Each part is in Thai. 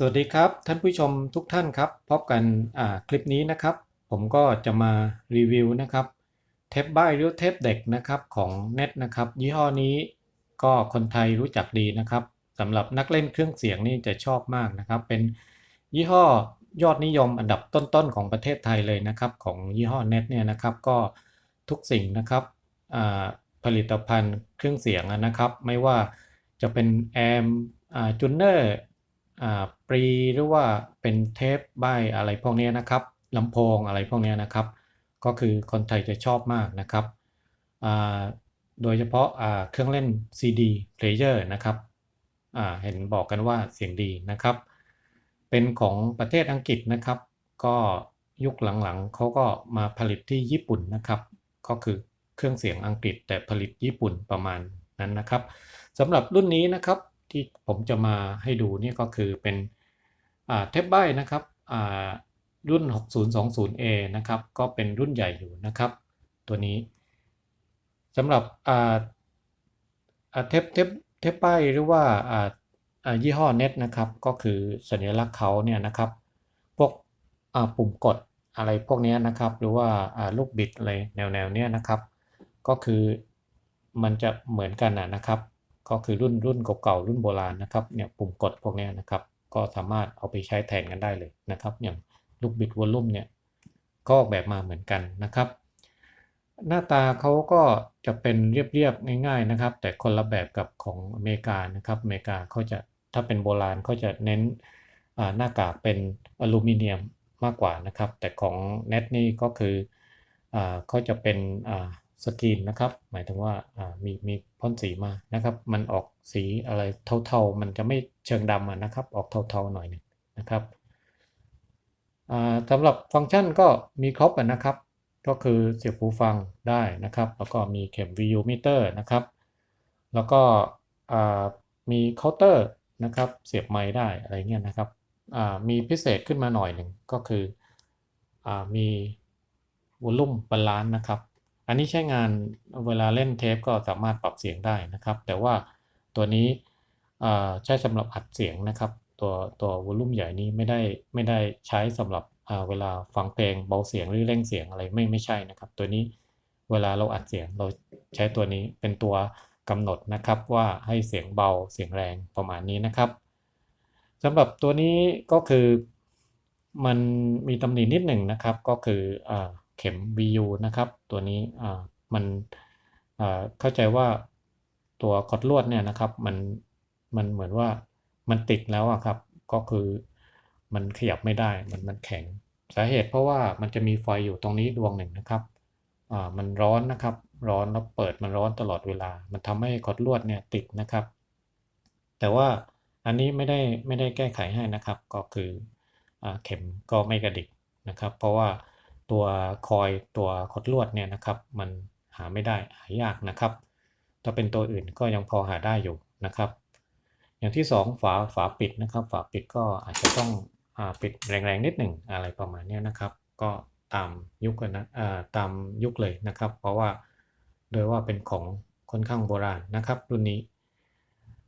สวัสดีครับท่านผู้ชมทุกท่านครับพบกันคลิปนี้นะครับ ผมก็จะมารีวิวนะครับเทปบ้ายหรือเทปเด็กนะครับของเน็ตนะครับยี่ห้อนี้ก็คนไทยรู้จักดีนะครับสำหรับนักเล่นเครื่องเสียงนี่จะชอบมากนะครับ เป็นยี่ห้อยอดนิยมอันดับต้นๆของประเทศไทยเลยนะครับ ของยี่ห้อเน็ตเนี่ยนะครับก็ทุกสิ่งนะครับผลิตภัณฑ์เครื่องเสียงนะครับ ไม่ว่าจะเป็นแอมจูเนอร์ ปรีหรือว่าเป็นเทปใบอะไรพวกนี้นะครับลำโพงอะไรพวกนี้นะครับ ก็คือคนไทยจะชอบมากนะครับ โดยเฉพาะาเครื่องเล่น CD player นะครับเห็นบอกกันว่าเสียงดีนะครับ เป็นของประเทศอังกฤษนะครับ ก็ยุคหลังๆเขาก็มาผลิตที่ญี่ปุ่นนะครับ ก็คือเครื่องเสียงอังกฤษแต่ผลิตญี่ปุ่นประมาณนั้นนะครับสำหรับรุ่นนี้นะครับ ที่ผมจะมาให้ดูนี่ก็คือเป็นเทปใบนะครับอ่ารุ่น 6020A นะครับ ก็เป็นรุ่นใหญ่อยู่นะครับ ตัวนี้สำหรับเทปเทปเทปใบหรือว่ายี่ห้อเน็ตนะครับ ก็คือสัญลักษณ์เขาเนี่ยนะครับ พวกปุ่มกดอะไรพวกนี้นะครับ หรือว่าลูกบิดอะไรแนวแนวเนี้ยนะครับ ก็คือมันจะเหมือนกันนะครับ ก็คือรุ่นรุ่นเก่าๆรุ่นโบราณนะครับเนี่ยปุ่มกดพวกนี้นะครับ ก็สามารถเอาไปใช้แทนกันได้เลยนะครับ อย่างลูกบิดวอลลุ่มเนี่ยก็ออกแบบมาเหมือนกันนะครับ หน้าตาเขาก็จะเป็นเรียบๆง่าย ๆนะครับ แต่คนละแบบกับของอเมริกานะครับอเมริกาเขาจะถ้าเป็นโบราณเขาจะเน้นหน้ากากเป็นอลูมิเนียมมากกว่านะครับ แต่ของเน็ตนี่ก็คืออเขาจะเป็น สกรีนนะครับ หมายถึงว่ามีมีพ่นสีมานะครับ มันออกสีอะไรเทาๆ มันจะไม่เชิงดำนะครับ ออกเทาๆหน่อยหนึงนะครับสำหรับฟังก์ชันก็มีครบนะครับ ก็คือเสียบหูฟังได้นะครับ แล้วก็มีเข็ม VU meter นะครับ แล้วก็มีเคาน์เตอร์นะครับ เสียบไม้ได้อะไรเงี้ยนะครับมีพิเศษขึ้นมาหน่อยหนึ่งก็คืออมีวอลลุ่มบาลานซ์นะครับ อันนี้ใช้งานเวลาเล่นเทปก็สามารถปรับเสียงได้นะครับ แต่ว่าตัวนี้ใช้สำหรับอัดเสียงนะครับ ตัวตัววอลลุ่มใหญ่นี้ไม่ได้ไม่ได้ใช้สำหรับเวลาฟังเพลงเบาเสียงหรือเร่งเสียงอะไรไม่ไม่ใช่นะครับ ตัวนี้เวลาเราอัดเสียงเราใช้ตัวนี้เป็นตัวกำหนดนะครับว่าให้เสียงเบาเสียงแรงประมาณนี้นะครับสำหรับตัวนี้ก็คือมันมีตำหนินิดหนึ่งนะครับก็คืออ เข็ม VU นะครับ ตัวนี้มันเข้าใจว่าตัวคอดลวดเนี่ยนะครับมันมันเหมือนว่ามันติดแล้วอะครับ ก็คือมันขยับไม่ได้มันมันแข็งสาเหตุเพราะว่ามันจะมีไฟอยู่ตรงนี้ดวงหนึ่งนะครับอ่ามันร้อนนะครับ ร้อนแล้วเปิดมันร้อนตลอดเวลา มันทำให้คอดลวดเนี่ยติดนะครับ แต่ว่าอันนี้ไม่ได้ไม่ได้แก้ไขให้นะครับ ก็คืออเข็มก็ไม่กระดิกนะครับ เพราะว่า ตัวคอยตัวคดลวดเนี่ยนะครับมันหาไม่ได้หายากนะครับ ถ้าเป็นตัวอื่นก็ยังพอหาได้อยู่นะครับ อย่างที่สองฝาฝาปิดนะครับ ฝาปิดก็อาจจะต้องอปิดแรงๆนิดหนึ่งอะไรประมาณนี้นะครับ ก็ตามยุคกันนะตามยุคเลยนะครับ เพราะว่าโดยว่าเป็นของค่อนข้างโบราณนะครับรุ่นนี้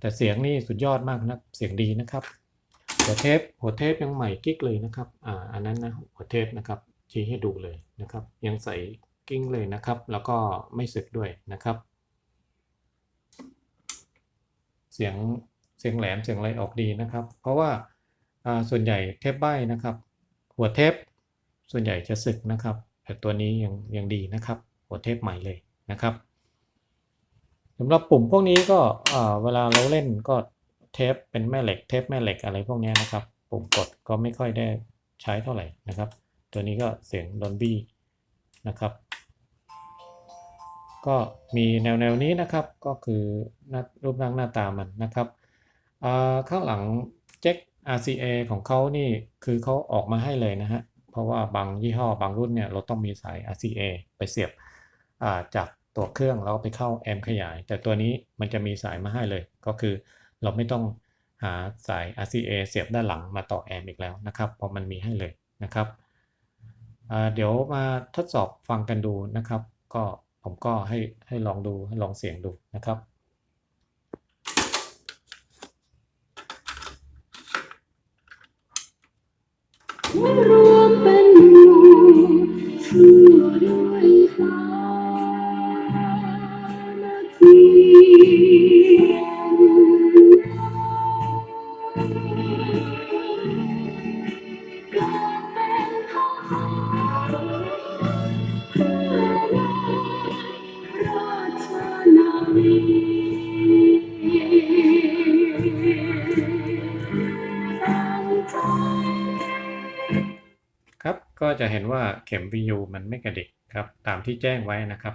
แต่เสียงนี่สุดยอดมากนะเสียงดีนะครับหัวเทปหัวเทปยังใหม่กิ๊กเลยนะครับอ่าอันนั้นนะหัวเทปนะครับ ชี้ให้ดูเลยนะครับ ยังใส่กิ้งเลยนะครับ แล้วก็ไม่สึกด้วยนะครับ เสียงเสียงแหลมเสียงอะไรออกดีนะครับ เพราะว่าส่วนใหญ่เทปใบนะครับ หัวเทปส่วนใหญ่จะสึกนะครับ แต่ตัวนี้ยังยังดีนะครับ หัวเทปใหม่เลยนะครับสำหรับปุ่มพวกนี้ก็เวลาเราเล่นก็เทปเป็นแม่เหล็กเทปแม่เหล็กอะไรพวกนี้นะครับ ปุ่มกดก็ไม่ค่อยได้ใช้เท่าไหร่นะครับ ตัวนี้ก็เสียงดอนบี้นะครับ ก็มีแนวแนวนี้นะครับก็คือน้ารูปร่างหน้าตามันนะครับข้างหลังแจ็ค RCA ของเขานี่คือเขาออกมาให้เลยนะฮะ เพราะว่าบางยี่ห้อบางรุ่นเนี่ยเราต้องมีสาย RCA ไปเสียบาจากตัวเครื่องแล้วไปเข้าแอมขยาย แต่ตัวนี้มันจะมีสายมาให้เลย ก็คือเราไม่ต้องหาสาย RCA เสียบด้านหลังมาต่อแอมอีกแล้วนะครับ เพราะมันมีให้เลยนะครับ เดี๋ยวมาทดสอบฟังกันดูนะครับ ก็ผมก็ให้ให้ลองดูให้ลองเสียงดูนะครับรวมเป็นหมู่สู้ด้วยสามัคคี ครับก็จะเห็นว่าเข็ม VU มันไม่กระดิกครับ ตามที่แจ้งไว้นะครับ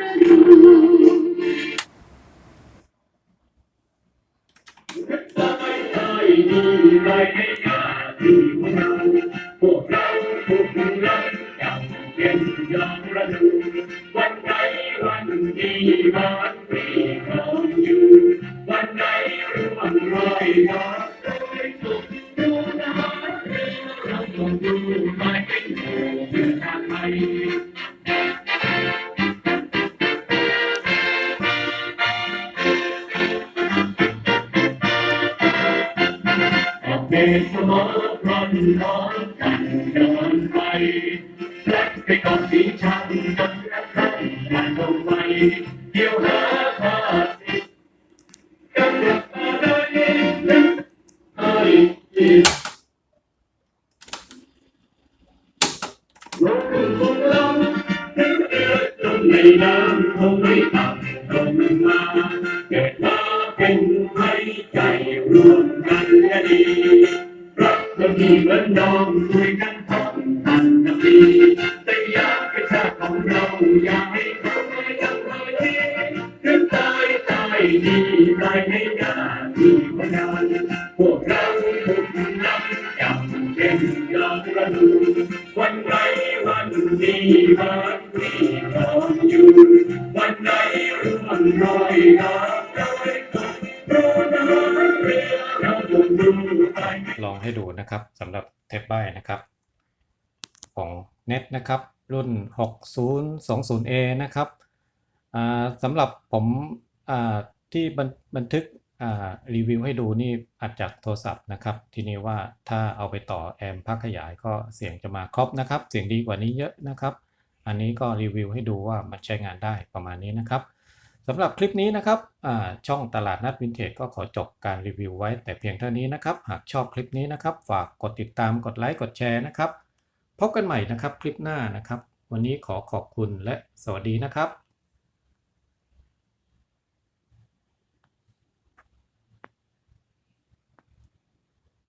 ยังระดูวันไหนวันดีวันปีของอยู่วันไหนร่วงรอยน้ำโดยสุขดูนะเราต้องดูไม่เป็นหมู่คือทางไทยออกเดชเสมอพร้อมน้องกัน เดินไปรักไปก่อนสีชันกระทั่งวันลงไปเที่ยวหาข้าศึกกันกลับมาได้นึกให้ดีลงทุนลงถึงเดือดจนในน้ำคงไม่ต่ำลงมาเกิดมาเป็นไทยใจร่วมกันและดีรักก็มีเหมือนน้องช่วยกัน ตายดีตายให้หน้าที่พนันพวกเราทุกนักจำเป็นยอมระดูวันไหนวันดีวันที่รอนอยู่วันไหนร่วงรอยน้ำรอยตกโดนน้ำเรือเราต้องดูไปลองให้ดูนะครับสำหรับเทปใบนะครับ ของ Net นะครับรุ่น 6020A นะครับสำหรับผม ที่บันบันทึกรีวิวให้ดูนี่อัดจากโทรศัพท์นะครับ ทีนี้ว่าถ้าเอาไปต่อแอมป์พักขยายก็เสียงจะมาครบนะครับ เสียงดีกว่านี้เยอะนะครับ อันนี้ก็รีวิวให้ดูว่ามันใช้งานได้ประมาณนี้นะครับสำหรับคลิปนี้นะครับช่องตลาดนัดวินเทจก็ขอจบการรีวิวไว้แต่เพียงเท่านี้นะครับ หากชอบคลิปนี้นะครับ ฝากกดติดตามกดไลค์กดแชร์นะครับ พบกันใหม่นะครับคลิปหน้านะครับ วันนี้ขอขอบคุณและสวัสดีนะครับ